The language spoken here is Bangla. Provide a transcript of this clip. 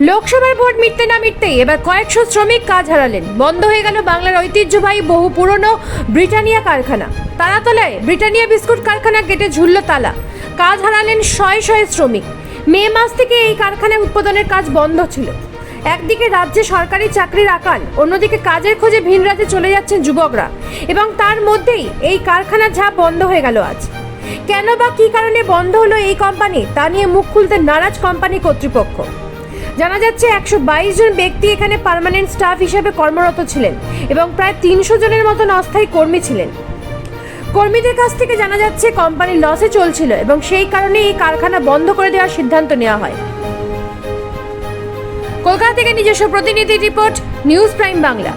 লোকসভার ভোট মিটতে না মিটতেই এবার কয়েকশো শ্রমিক কাজ হারালেন। বন্ধ হয়ে গেল বাংলার ঐতিহ্যবাহী বহু পুরনো ব্রিটানিয়া কারখানা। তারাতলায় ব্রিটানিয়া বিস্কুট কারখানা গেটে ঝুলল তালা। কাজ হারালেন শয়ে শয়ে শ্রমিক। মে মাস থেকে এই কারখানায় উৎপাদনের কাজ বন্ধ ছিল। একদিকে রাজ্যে সরকারি চাকরির আকাল অন্যদিকে কাজের খোঁজে ভিন রাজ্যে চলে যাচ্ছেন যুবকরা। এবং তার মধ্যেই এই কারখানার ঝাঁপ বন্ধ হয়ে গেল আজ। কেন বা কী কারণে বন্ধ হলো এই কোম্পানি, তা নিয়ে মুখ খুলতে নারাজ কোম্পানি কর্তৃপক্ষ। জানা যাচ্ছে একশো বাইশ জন ব্যক্তি এখানে পারমানেন্ট স্টাফ হিসেবে কর্মরত ছিলেন এবং প্রায় তিনশো জনের মতন অস্থায়ী কর্মী ছিলেন। কর্মীদের কাছ থেকে জানা যাচ্ছে কোম্পানি লসে চলছিল এবং সেই কারণে এই কারখানা বন্ধ করে দেওয়ার সিদ্ধান্ত নেওয়া হয়। কলকাতা থেকে নিজস্ব প্রতিনিধি রিপোর্ট, নিউজ প্রাইম বাংলা।